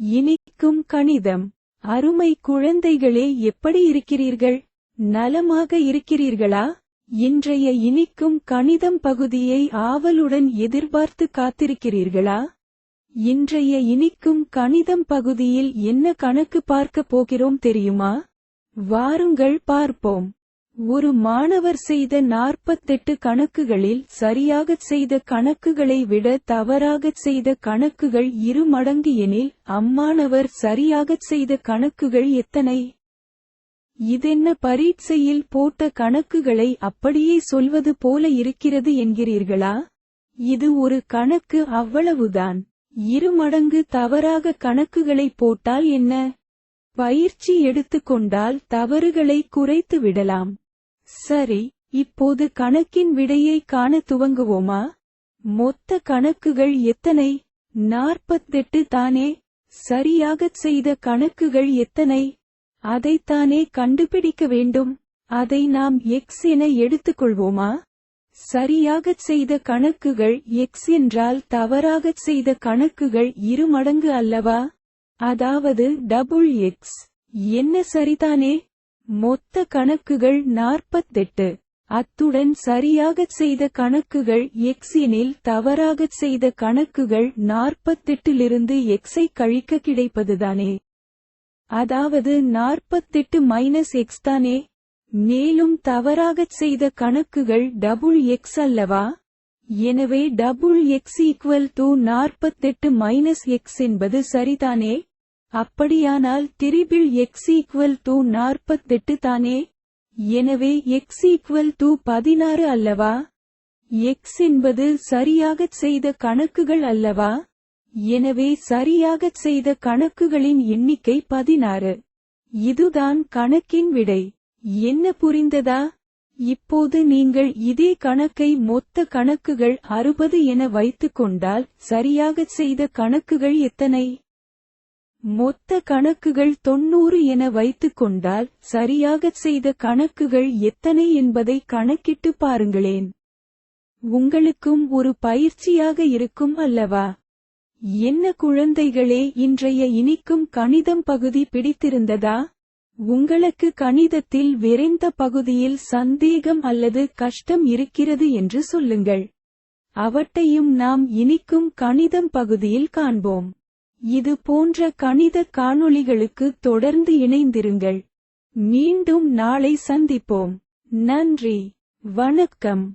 இனிக்கும் கணிதம். அருமை குழந்தைகளே எப்படி இருக்கிறீர்கள்? நலமாக இருக்கிறீர்களா? இன்றைய இனிக்கும் கணிதம் பகுதியை ஆவலுடன் எதிர்பார்த்து காத்திருக்கிறீர்களா? இன்றைய இனிக்கும் கணிதம் பகுதியில் என்ன கணக்கு பார்க்க போகிறோம் தெரியுமா? வாருங்கள் பார்ப்போம். ஒரு மாணவர் செய்த நாற்பத்தெட்டு கணக்குகளில் சரியாகச் செய்த கணக்குகளை விட தவறாகச் செய்த கணக்குகள் இரு மடங்கு எனில் அம்மாணவர் சரியாகச் செய்த கணக்குகள் எத்தனை? இதென்ன பரீட்சையில் போட்ட கணக்குகளை அப்படியே சொல்வது போல இருக்கிறது என்கிறீர்களா? இது ஒரு கணக்கு அவ்வளவுதான். இரு மடங்கு தவறாக கணக்குகளை போட்டால் என்ன? பயிற்சி எடுத்துக்கொண்டால் தவறுகளை குறைத்து விடலாம். சரி இப்போது கணக்கின் விடையை காண துவங்குவோமா? மொத்த கணக்குகள் எத்தனை? நாற்பத்தெட்டு தானே. சரியாகச் செய்த கணக்குகள் எத்தனை? அதைத்தானே கண்டுபிடிக்க வேண்டும். அதை நாம் எக்ஸ் என எடுத்துக்கொள்வோமா? சரியாகச் செய்த கணக்குகள் எக்ஸ் என்றால் தவறாகச் செய்த கணக்குகள் இரு மடங்கு அல்லவா? அதாவது டபுள் எக்ஸ் என்ன சரிதானே? மொத்த கணக்குகள் நாற்பத்தெட்டு. அத்துடன் சரியாகச் செய்த கணக்குகள் எக்ஸ் எனில் தவறாகச் செய்த கணக்குகள் நாற்பத்தெட்டிலிருந்து எக்ஸை கழிக்க கிடைப்பதுதானே. அதாவது நாற்பத்தெட்டு மைனஸ் எக்ஸ் தானே. மேலும் தவறாகச் செய்த கணக்குகள் டபுள் எக்ஸ் அல்லவா? எனவே டபுள் எக்ஸ் ஈக்குவல் டு நாற்பத்தெட்டு மைனஸ் எக்ஸ் என்பது சரிதானே? அப்படியானால் திரிபிள் எக்ஸ் ஈக்குவல் டு நாற்பத்தெட்டு தானே? எனவே எக்ஸ் ஈக்குவல் டூ பதினாறு அல்லவா? எக்ஸ் என்பது சரியாகச் செய்த கணக்குகள் அல்லவா? எனவே சரியாகச் செய்த கணக்குகளின் எண்ணிக்கை பதினாறு. இதுதான் கணக்கின் விடை. என்ன புரிந்ததா? இப்போது நீங்கள் இதே கணக்கை மொத்த கணக்குகள் அறுபது என வைத்துக்கொண்டால் சரியாகச் செய்த கணக்குகள் எத்தனை? மொத்த கணக்குகள் தொன்னூறு என வைத்துக் கொண்டால் சரியாகச் செய்த கணக்குகள் எத்தனை என்பதை கணக்கிட்டு பாருங்களேன். உங்களுக்கும் ஒரு பயிற்சியாக இருக்கும் அல்லவா? என்ன குழந்தைகளே இன்றைய இனிக்கும் கணிதம் பகுதி பிடித்திருந்ததா? உங்களுக்கு கணிதத்தில் விரைந்த பகுதியில் சந்தேகம் அல்லது கஷ்டம் இருக்கிறது என்று சொல்லுங்கள். அவற்றையும் நாம் இனிக்கும் கணிதம் பகுதியில் காண்போம். இது போன்ற கணித காணொளிகளுக்கு தொடர்ந்து இணைந்திருங்கள். மீண்டும் நாளை சந்திப்போம். நன்றி. வணக்கம்.